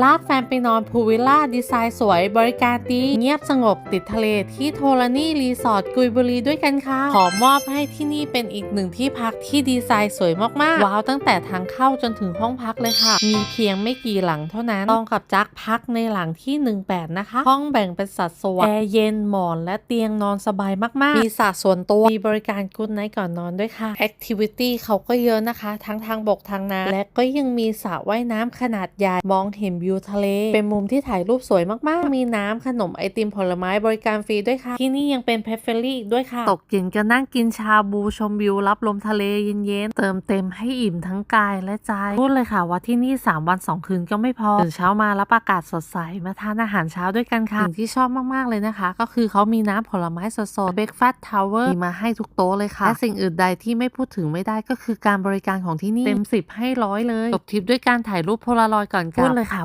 ลากแฟนไปนอนพูลวิลล่าดีไซน์สวยบริการดีเงียบสงบติดทะเลที่โทรานี่รีสอร์ทกุยบุรีด้วยกันค่ะ ขอมอบให้ที่นี่เป็นอีกหนึ่งที่พักที่ดีไซน์สวยมากๆ ว้าวตั้งแต่ทางเข้าจนถึงห้องพักเลยค่ะ มีเพียงไม่กี่หลังเท่านั้นต้องกับจักพักในหลังที่ 18 นะคะ ห้องแบ่งเป็นสัดส่วนแอร์เย็นหมอนและเตียงนอนสบายมากๆ มีสระส่วนตัวมีบริการกุ๊ดไนท์ก่อนนอนด้วยค่ะแอคทิวิตี้เขาก็เยอะนะคะ ทั้งทางบกทางน้ำและก็ยังมีสระว่ายน้ำขนาดใหญ่มองเห็นวิวทะเล เป็นมุมที่ถ่ายรูปสวยมากๆ มีน้ำขนมไอติมผลไม้บริการฟรีด้วยค่ะ ที่นี่ยังเป็นเพฟเฟอรี่อีกด้วยค่ะ ตกเย็นก็นั่งกินชาบูชมวิวรับลมทะเลเย็นๆ เติมเต็มให้อิ่มทั้งกายและใจ พูดเลยค่ะว่าที่นี่ 3 วัน 2 คืนก็ไม่พอตื่นเช้ามารับอากาศสดใสมาทานอาหารเช้าด้วยกันค่ะ สิ่งที่ชอบมากๆเลยนะคะ ก็คือเขามีน้ำผลไม้สดๆเบรกฟาสต์ทาวเวอร์มีมาให้ทุกโต๊ะเลยค่ะและสิ่งอื่นใดที่ไม่พูดถึงไม่ได้ก็คือการบริการของที่นี่เต็ม 10 ให้ร้อยเลยจบทริปด้วยการถ่ายรูปโพลารอยด์ก่อนกลับพูดเลยค่ะ